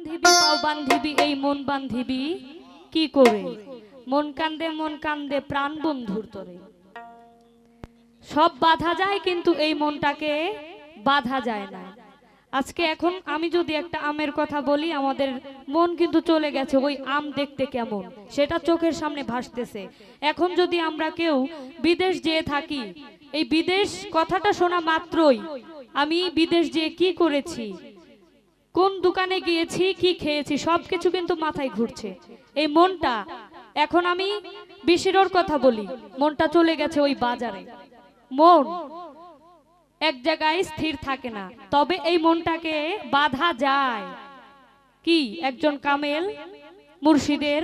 বান্ধিবি, পাও বান্ধিবি, এই মন বান্ধিবি। কি করে? মন কান্দে মন কান্দে, প্রাণ বন্ধুর তরে। সব বাধা যায়, কিন্তু এই মনটাকে বাধা যায় না। আজকে এখন আমি যদি একটা আমের কথা বলি, আমাদের মন কিন্তু চলে গেছে, ওই আম দেখতে কেমন? সেটা চোখের সামনে ভাসতেছে। এখন যদি আমরা কেউ বিদেশ যেয়ে থাকি, এই বিদেশ কথাটা শোনা মাত্রই আমি বিদেশ যেয়ে কি করেছি? কোন দোকানে গিয়েছি, কি খেয়েছি, সবকিছু কিন্তু মাথায় ঘুরছে। এই মনটা, এখন আমি বিশিরোর কথা বলি, মনটা চলে গেছে ওই বাজারে। মন এক জায়গায় স্থির থাকে না, তবে এই মনটাকে বাধা যায়। কি? একজন কামেল মুর্শিদের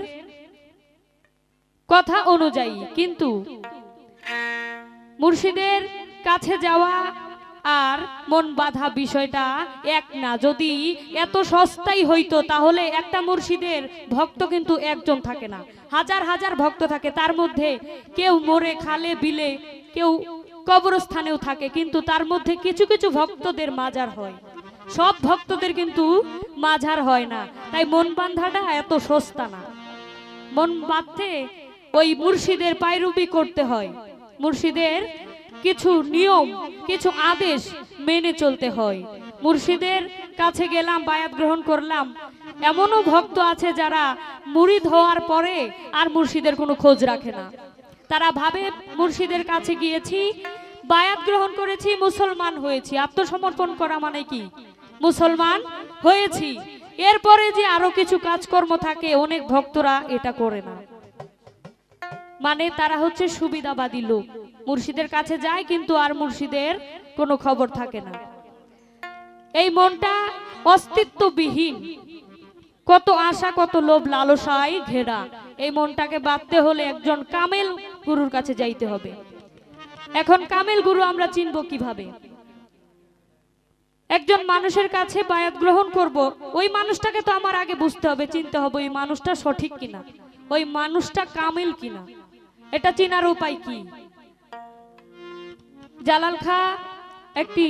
কথা অনুযায়ী, কিন্তু মুর্শিদের কাছে যাওয়া আর মন বাধা বিষয়টা এক না। যদি এত সস্তাই হইতো, তাহলে একটা মুর্শিদের ভক্ত কিন্তু একজন থাকে না। হাজার হাজার ভক্ত থাকে, তার মধ্যে কেউ মরে খালে বিলে, কেউ কবরস্থানেও থাকে, কিন্তু তার মধ্যে কিছু কিছু ভক্তদের মাজার হয়। সব ভক্তদের কিন্তু মাঝার হয় না। তাই মন বান্ধাটা এত সস্তা না। মন বাঁধতে ওই মুর্শিদের পায়রুবি করতে হয়। মুর্শিদের কিছু নিয়ম, কিছু আদেশ মেনে চলতে হয়। মুর্শিদের কাছে গেলাম, বায়াত গ্রহণ করলাম। এমনও ভক্ত আছে যারা মুরিদ হওয়ার পরে আর মুর্শিদের কোনো খোঁজ রাখে না। তারা ভাবে, মুর্শিদের কাছে গিয়েছি, বায়াত গ্রহণ করেছি, মুসলমান হয়েছি। আত্মসমর্পণ করা মানে কি? মুসলমান হয়েছি। এরপরে যে আরও কিছু কাজকর্ম থাকে, অনেক ভক্তরা এটা করে না। মানে তারা হচ্ছে সুবিধাবাদী লোক। মুর্শিদের কাছে যায়, কিন্তু আর মুর্শিদের কোনো খবর থাকে না। এই মনটা অস্তিত্ববিহীন। কত আশা, কত লোভ, লালসায় ঘেরা। এই মনটাকে বাঁধতে হলে একজন কামেল গুরুর কাছে যাইতে হবে। এখন কামেল গুরু আমরা চিনব কীভাবে? একজন মানুষের কাছে বায়াত গ্রহণ করব, ওই মানুষটাকে তো আমার আগে বুঝতে হবে, চিনতে হবে ওই মানুষটা সঠিক কিনা, ওই মানুষটা কামেল কিনা। এটা চিনার উপায় কি? জালাল খা একটি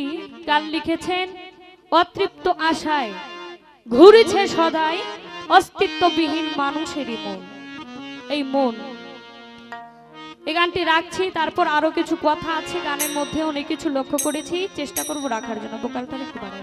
গান লিখেছেন, অতৃপ্ত আশায় ঘুরেছে সদাই অস্তিত্ববিহীন মানুষেরই মন। এই মন। এই গানটি রাখছি, তারপর আরও কিছু কথা আছে, গানের মধ্যে অনেক কিছু লক্ষ্য করেছি, চেষ্টা করব রাখার জন্য। বোকালটা একটু বাড়াই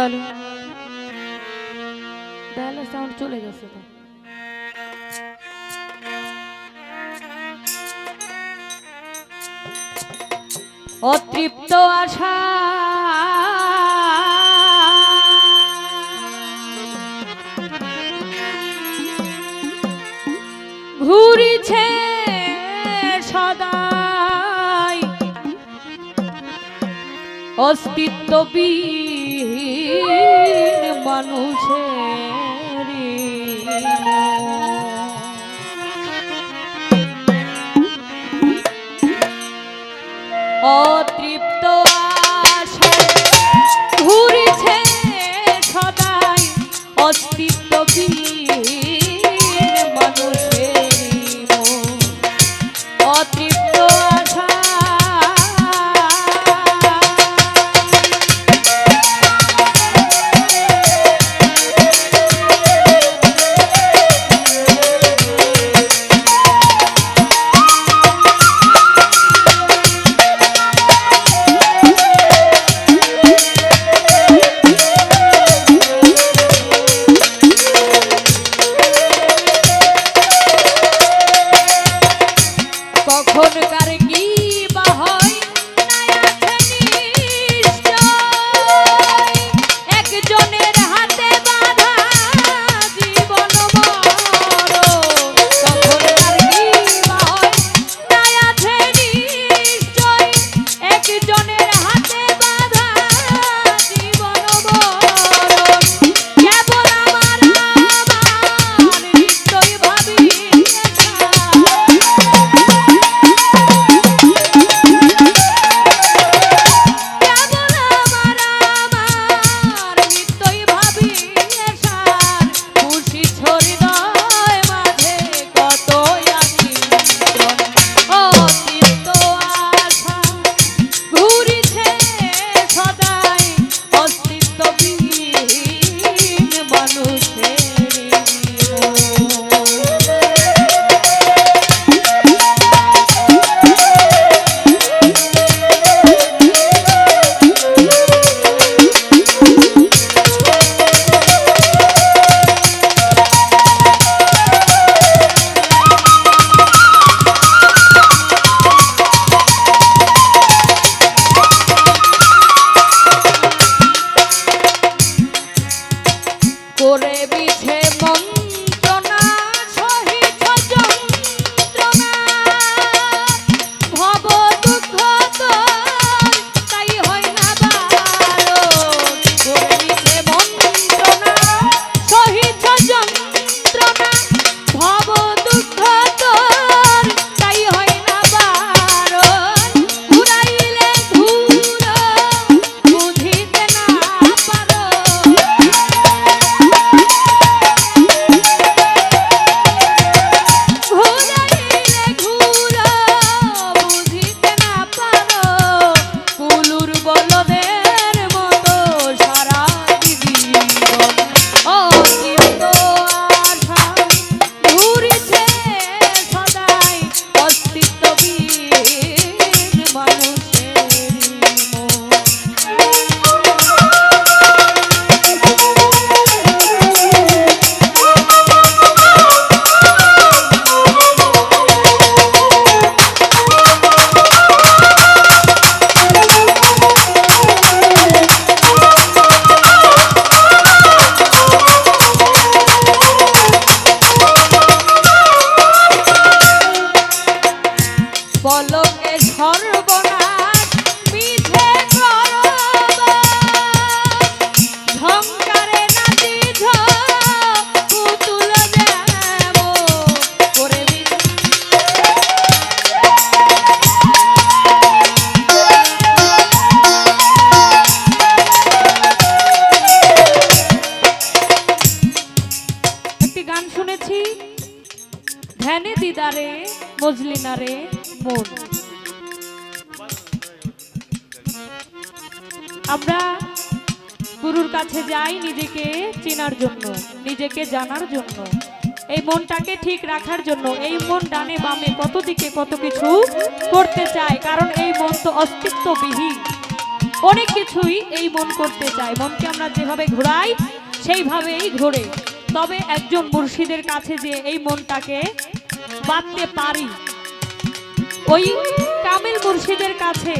হ্যালো ডায়ালের সাউন্ড চলে গেছে তো। অতৃপ্ত আশা। ঘুরিছে সদাই। অস্তিত্ববিহীন মানুষের করে বিছে মন্ত্রণা আমরা গুরুর কাছে যাই নিজেকে চেনার জন্য, নিজেকে জানার জন্য। এই মনটাকে ঠিক রাখার জন্য, এই মন ডানে বামে কত দিকে কত কিছু করতে চায়, কারণ এই মন তো অস্তিত্ববিহীন। অনেক কিছুই এই মন করতে চায়। মনকে আমরা যেভাবে ঘোরাই, সেইভাবেই ঘোরে। তবে একজন মুর্শিদের কাছে যে এই মনটাকে বাঁধতে পারি, ওই কামিল মুর্শিদের কাছে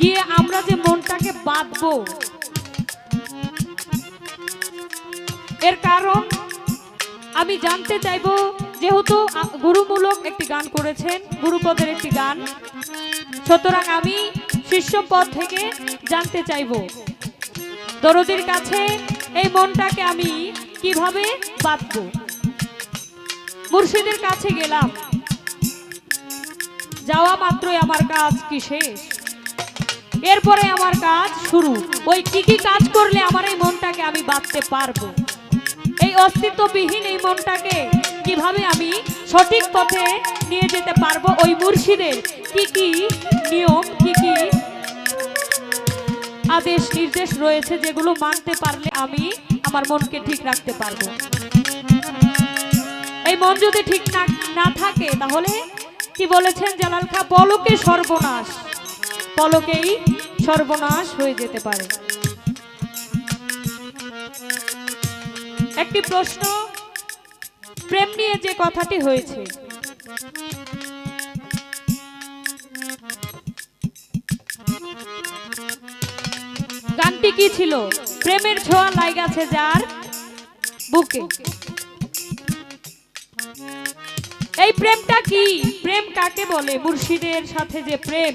গিয়ে আমরা যে মনটাকে বাঁধবো। এর কারণ আমি জানতে চাইব, যেহেতু গুরুমূলক একটি গান করেছেন, গুরুপদের একটি গান। সুতরাং আমি শিষ্যপদ থেকে জানতে চাইব। দরদির কাছে এই মনটাকে আমি কীভাবে বাঁধবো? মুর্শিদের কাছে গেলাম। যাওয়া মাত্রই আমার কাজ কি শেষ? এরপরে আমার কাজ শুরু। ওই কি কি কাজ করলে আমার এই মনটাকে আমি বাঁধতে পারব? এই অস্তিত্ববিহীন এই মনটাকে কীভাবে আমি সঠিক পথে নিয়ে যেতে পারব? ওই মুর্শিদের কি কি নিয়ম, কি কি আদেশ, নির্দেশ রয়েছে যেগুলো মানতে পারলে আমি আমার মনকে ঠিক রাখতে পারব? এই মন যদি ঠিক না না থাকে, তাহলে কি বলেছেন জালাল খা? পলকে সর্বনাশ। পলকেই সর্বনাশ হয়ে যেতে পারে। একটি প্রশ্ন, প্রেম নিয়ে যে কথাটি হয়েছে, গানটি কি ছিল? প্রেমের ছোঁয়া লাইগাছে যার বুকে। এই প্রেমটা কি? প্রেম কাকে বলে? মুর্শিদের সাথে যে প্রেম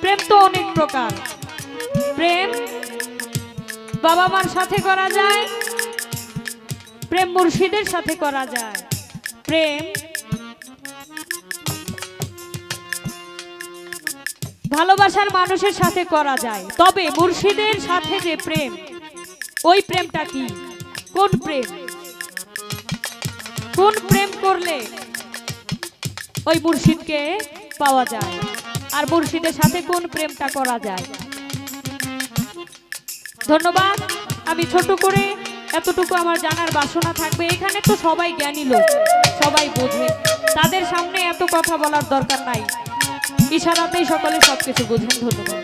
প্রেম তো অনেক প্রকার। প্রেম বাবা মার সাথে করা যায়, প্রেম মুর্শিদের সাথে করা যায়। প্রেম ভালোবাসার মানুষের সাথে করা যায়। তবে মুর্শিদের সাথে যে প্রেম, ওই প্রেমটা কি? কোন প্রেম? কোন প্রেম করলে ওই মুর্শিদকে পাওয়া যায়? আর মুর্শিদের সাথে কোন প্রেমটা করা যায়? ধন্যবাদ। আমি ছোট করে এতটুকু আমার জানার বাসনা থাকবে। এখানে তো সবাই জ্ঞানী লোক, সবাই বোঝে। তাদের সামনে এত কথা বলার দরকার নাই। ইশারাতেই সকলে সবকিছু বোঝেন। ধন্যবাদ।